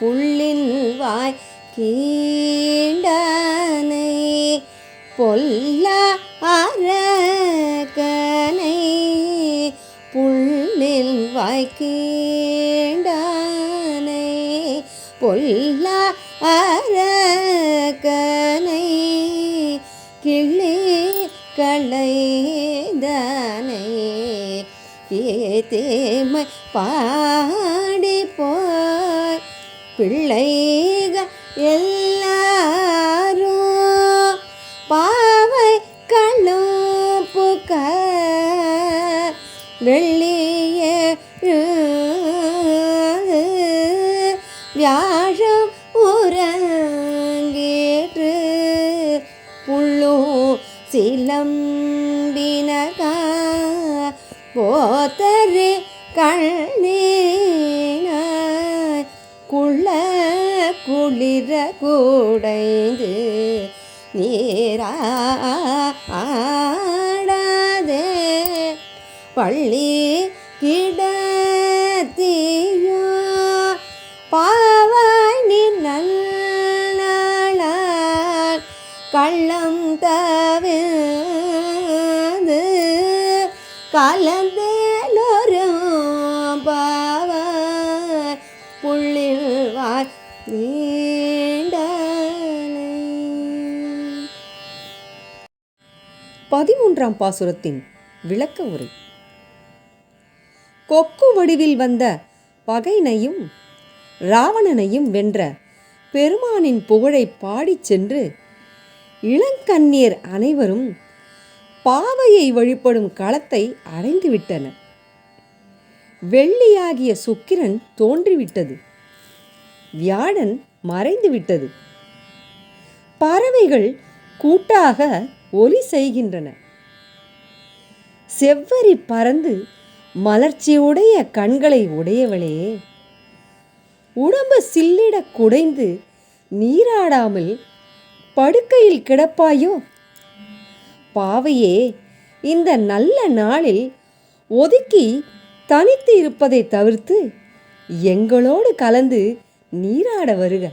புள்ளின் வாய் கீண்டானை பொல்ல அரக்கனை. புள்ளில் வாய் கீண்டானை பொல்ல அரக்கனை. கிளி களைதனை தேமை பாட பிள்ளைக எல்லாரும் பாவை கண்ணும் புக்க வெள்ளிய வியாழம் உறங்கேற்று புள்ளும் சிலம்பினகா போத்தரு கண்ணீர் குளிர கூடைந்து நீராடாதே பள்ளி கிடத்தியோ பாவாணி நல்ல கள்ளம் தவிர்ந்து கலந்தேலோரும் வாய் பதிமூன்றாம் பாசுரத்தின் விளக்க உரை. கொக்கு வடிவில் வந்த பகைனையும் ராவணனையும் வென்ற பெருமானின் புகழை பாடிச் சென்று இளங்கண்ணீர் அனைவரும் பாவையை வழிபடும் களத்தை அடைந்துவிட்டனர். வெள்ளியாகிய சுக்கிரன் தோன்றிவிட்டது. வியாழன் மறைந்து விட்டது. பறவைகள் கூட்டாக ஒலி செய்கின்றன. செவ்வரி பறந்து மலர்ச்சியுடைய கண்களை உடையவளே உடம்பு சில்லிட குடைந்து நீராடாமல் படுக்கையில் கிடப்பாயோ? பாவையே இந்த நல்ல நாளில் ஒதுக்கி தனித்து இருப்பதை தவிர்த்து எங்களோடு கலந்து நீராட வருக.